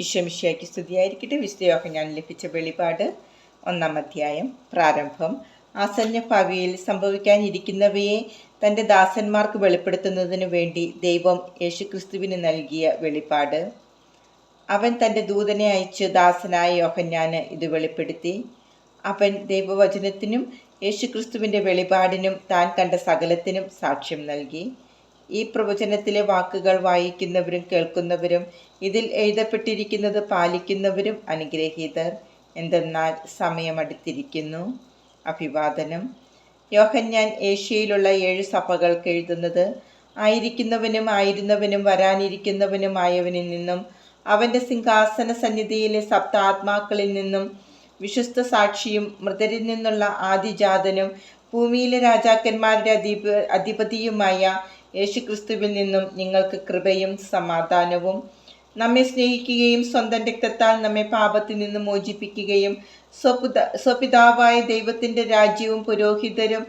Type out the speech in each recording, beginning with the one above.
ഈശ്വമിഷയ്ക്ക് സ്തുതിയായിരിക്കട്ടെ. വിശുദ്ധയോഗം ഞാൻ ലഭിച്ച വെളിപാട് ഒന്നാം അധ്യായം പ്രാരംഭം. ആസന്ന ഭാവിയിൽ സംഭവിക്കാനിരിക്കുന്നവയെ തന്റെ ദാസന്മാർക്ക് വെളിപ്പെടുത്തുന്നതിനു വേണ്ടി ദൈവം യേശുക്രിസ്തുവിന് നൽകിയ വെളിപാട്. അവൻ തന്റെ ദൂതനെ അയച്ച് ദാസനായ യോഹന്നാന് ഇത് വെളിപ്പെടുത്തി. അവൻ ദൈവവചനത്തിനും യേശുക്രിസ്തുവിന്റെ വെളിപാടിനും താൻ കണ്ട സകലത്തിനും സാക്ഷ്യം നൽകി. ഈ പ്രവചനത്തിലെ വാക്കുകൾ വായിക്കുന്നവരും കേൾക്കുന്നവരും ഇതിൽ എഴുതപ്പെട്ടിരിക്കുന്നത് പാലിക്കുന്നവരും അനുഗ്രഹീതർ. എന്തെന്നാൽ സമയമടുത്തിരിക്കുന്നു. അഭിവാദനം. യോഹന്നാൻ ഏഷ്യയിലുള്ള ഏഴ് സഭകൾക്ക് എഴുതുന്നത് ആയിരിക്കുന്നവനും ആയിരുന്നവനും വരാനിരിക്കുന്നവനുമായവനിൽ നിന്നും അവന്റെ സിംഹാസന സന്നിധിയിലെ സപ്താത്മാക്കളിൽ നിന്നും വിശ്വസ്ത സാക്ഷിയും മൃതരിൽ നിന്നുള്ള ആദിജാതനും ഭൂമിയിലെ രാജാക്കന്മാരുടെ അധിപ അധിപതിയുമായ യേശുക്രിസ്തുവിൽ നിന്നും നിങ്ങൾക്ക് കൃപയും സമാധാനവും നമ്മെ സ്നേഹിക്കുകയും സ്വന്തം രക്തത്താൽ നമ്മെ പാപത്തിൽ നിന്ന് മോചിപ്പിക്കുകയും സ്വപിത സ്വപിതാവായ ദൈവത്തിന്റെ രാജ്യവും പുരോഹിതരും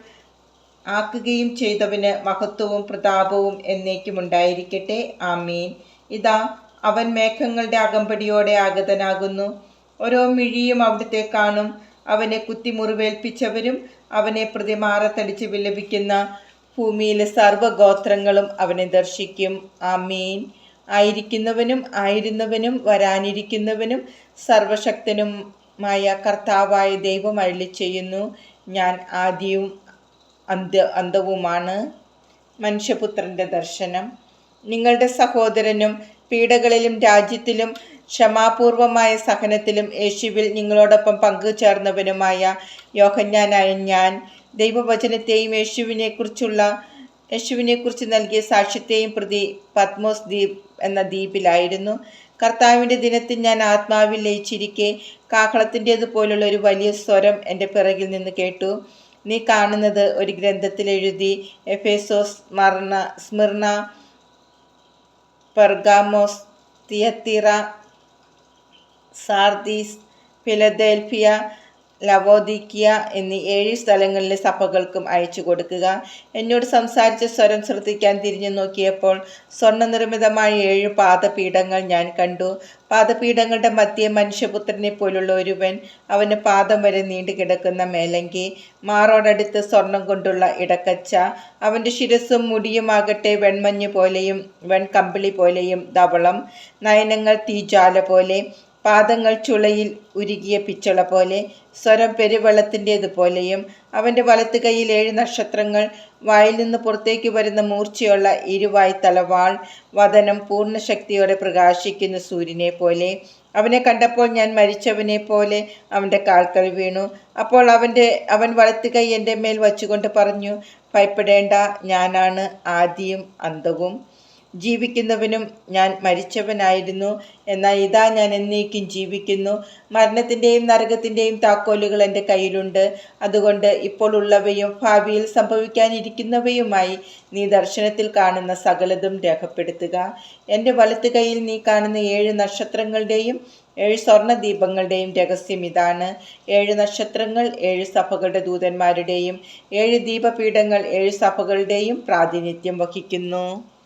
ആക്കുകയും ചെയ്തവന് മഹത്വവും പ്രതാപവും എന്നേക്കും ഉണ്ടായിരിക്കട്ടെ. ആമീൻ. ഇതാ അവൻ മേഘങ്ങളുടെ അകമ്പടിയോടെ ആഗതനാകുന്നു. ഓരോ മിഴിയും അവിടുത്തെ കാണും. അവനെ കുത്തിമുറിവേൽപ്പിച്ചവരും അവനെ പ്രതിമാറത്തടിച്ച് വിലപിക്കുന്ന ഭൂമിയിലെ സർവഗോത്രങ്ങളും അവനെ ദർശിക്കും. ആമീൻ. ആയിരിക്കുന്നവനും ആയിരുന്നവനും വരാനിരിക്കുന്നവനും സർവശക്തനുമായ കർത്താവായ ദൈവം അഴി ചെയ്യുന്നു. ഞാൻ ആദ്യവും അന്ത അന്തവുമാണ് മനുഷ്യപുത്രന്റെ ദർശനം. നിങ്ങളുടെ സഹോദരനും പീഡകളിലും രാജ്യത്തിലും ക്ഷമാപൂർവമായ സഹനത്തിലും യേശുവിൽ നിങ്ങളോടൊപ്പം പങ്കുചേർന്നവനുമായ യോഹന്യാനായ ഞാൻ ദൈവവചനത്തെയും യേശുവിനെക്കുറിച്ചുള്ള യേശുവിനെക്കുറിച്ച് നൽകിയ സാക്ഷ്യത്തെയും പ്രതി പത്മോസ് ദ്വീപ് എന്ന ദ്വീപിലായിരുന്നു. കർത്താവിന്റെ ദിനത്തിൽ ഞാൻ ആത്മാവിൽ ലയിച്ചിരിക്കെ കാഹളത്തിന്റേതുപോലുള്ള ഒരു വലിയ സ്വരം എന്റെ പിറകിൽ നിന്ന് കേട്ടു. നീ കാണുന്നത് ഒരു ഗ്രന്ഥത്തിൽ എഴുതി Ephesus മർണ Smyrna Pergamos Thyatira Sardis Philadelphia Laodicea എന്നീ ഏഴ് സ്ഥലങ്ങളിലെ സഭകൾക്കും അയച്ചു കൊടുക്കുക. എന്നോട് സംസാരിച്ച സ്വരം ശ്രദ്ധിക്കാൻ തിരിഞ്ഞു നോക്കിയപ്പോൾ സ്വർണനിർമ്മിതമായ ഏഴ് പാദപീഠങ്ങൾ ഞാൻ കണ്ടു. പാദപീഠങ്ങളുടെ മധ്യ മനുഷ്യപുത്രനെ പോലുള്ള ഒരുവൻ അവന് പാദം വരെ നീണ്ടു കിടക്കുന്ന മേലങ്കി മാറോടടുത്ത് സ്വർണം കൊണ്ടുള്ള ഇടക്കച്ച അവന്റെ ശിരസും മുടിയുമാകട്ടെ വെൺമഞ്ഞ് പോലെയും വെൺകമ്പിളി പോലെയും ധവളം നയനങ്ങൾ തീജാല പോലെ പാദങ്ങൾ ചുളയിൽ ഉരുകിയ പിച്ചള പോലെ സ്വരം പെരുവെള്ളത്തിന്റേതുപോലെയും അവന്റെ വലത്ത് കൈയിൽ ഏഴ് നക്ഷത്രങ്ങൾ വായിൽ നിന്ന് പുറത്തേക്ക് വരുന്ന മൂർച്ചയുള്ള ഇരുവായ് തലവാൾ വതനം പൂർണ ശക്തിയോടെ പ്രകാശിക്കുന്ന സൂര്യനെ പോലെ. അവനെ കണ്ടപ്പോൾ ഞാൻ മരിച്ചവനെ പോലെ അവന്റെ കാൽക്കൽ വീണു. അപ്പോൾ അവന്റെ അവൻ വലത്ത് കൈ എന്റെ മേൽ വച്ചുകൊണ്ട് പറഞ്ഞു ഭയപ്പെടേണ്ട ഞാനാണ് ആദിയും അന്തവും ജീവിക്കുന്നവനും ഞാൻ മരിച്ചവനായിരുന്നു. എന്നാൽ ഇതാ ഞാൻ എന്നേക്കും ജീവിക്കുന്നു. മരണത്തിന്റെയും നരകത്തിന്റെയും താക്കോലുകൾ എന്റെ കയ്യിലുണ്ട്. അതുകൊണ്ട് ഇപ്പോൾ ഉള്ളവയും ഭാവിയിൽ സംഭവിക്കാനിരിക്കുന്നവയുമായി നീ ദർശനത്തിൽ കാണുന്ന സകലതും രേഖപ്പെടുത്തുക. എന്റെ വലത്ത് കൈയിൽ നീ കാണുന്ന ഏഴ് നക്ഷത്രങ്ങളുടെയും ഏഴ് സ്വർണ ദീപങ്ങളുടെയും രഹസ്യം ഇതാണ്. ഏഴ് നക്ഷത്രങ്ങൾ ഏഴ് സഭകളുടെ ദൂതന്മാരുടെയും ഏഴ് ദീപപീഠങ്ങൾ ഏഴ് സഭകളുടെയും പ്രാതിനിധ്യം വഹിക്കുന്നു.